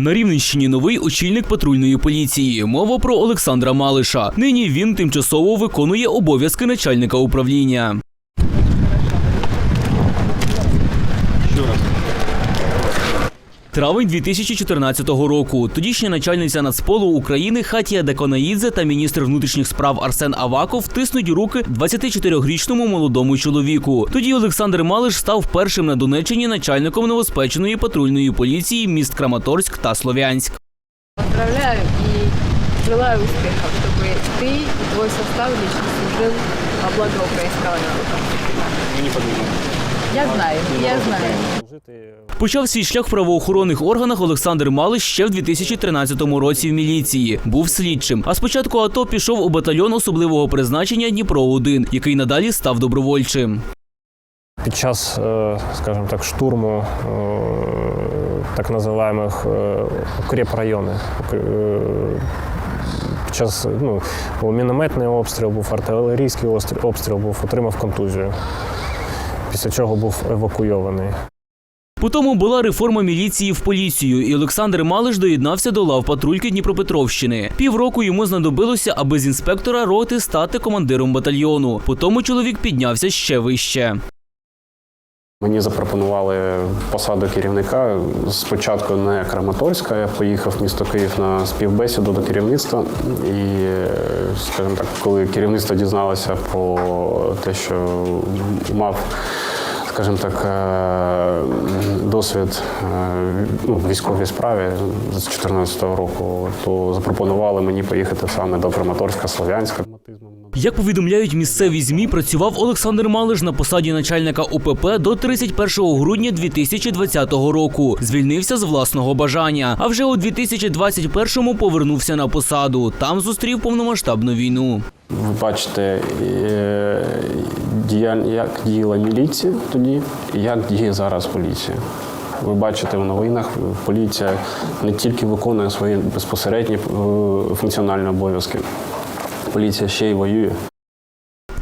На Рівненщині новий очільник патрульної поліції. Мова про Олександра Малиша. Нині він тимчасово виконує обов'язки начальника управління. Травень 2014 року. Тодішня начальниця Нацполу України Хатія Деконаїдзе та міністр внутрішніх справ Арсен Аваков тиснуть руки 24-річному молодому чоловіку. Тоді Олександр Малиш став першим на Донеччині начальником новоспеченої патрульної поліції міст Краматорськ та Слов'янськ. Поздравляю и желаю успехов, чтобы ты и твой состав лично служил во благо украинского народа. Я знаю, я знаю. Почав свій шлях в правоохоронних органах Олександр Малиш ще в 2013 році в міліції. Був слідчим. А спочатку АТО пішов у батальйон особливого призначення Дніпро 1 який надалі став добровольчим. Під час, е, скажімо так, штурму е, так називаємих е, укрепрайони. Е, Під час ну, мінометний обстріл, був артилерійський обстріл, був отримав контузію. Після чого був евакуйований. Потім була реформа міліції в поліцію, і Олександр Малиш доєднався до лав патрульки Дніпропетровщини. Півроку йому знадобилося, аби з інспектора роти стати командиром батальйону. Потім чоловік піднявся ще вище. Мені запропонували посаду керівника. Спочатку не Краматорська, я поїхав в місто Київ на співбесіду до керівництва. І, скажімо так, коли керівництво дізналося про те, що мав, скажімо так, е, досвід е, ну, військовій справі з 2014 року, то запропонували мені поїхати саме до Краматорська, Слов'янська. Як повідомляють місцеві змі, працював Олександр Малиш на посаді начальника УПП до 31 грудня 2020 року. Звільнився з власного бажання. А вже у 2021-му повернувся на посаду. Там зустрів повномасштабну війну. Ви бачите, е, як діяла міліція тоді, як діє зараз поліція. Ви бачите в новинах, поліція не тільки виконує свої безпосередні е, функціональні обов'язки, поліція ще й воює.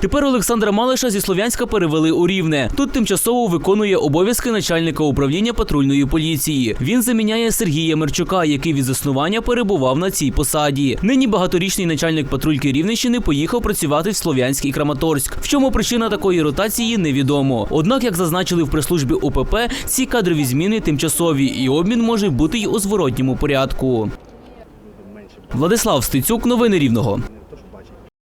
Тепер Олександра Малиша зі Слов'янська перевели у Рівне. Тут тимчасово виконує обов'язки начальника управління патрульної поліції. Він заміняє Сергія Мерчука, який від заснування перебував на цій посаді. Нині багаторічний начальник патрульки Рівненщини поїхав працювати в Слов'янськ і Краматорськ. В чому причина такої ротації, невідомо. Однак, як зазначили в прес-службі УПП, ці кадрові зміни тимчасові, і обмін може бути й у зворотньому порядку. Владислав Стецюк, новини Рівного.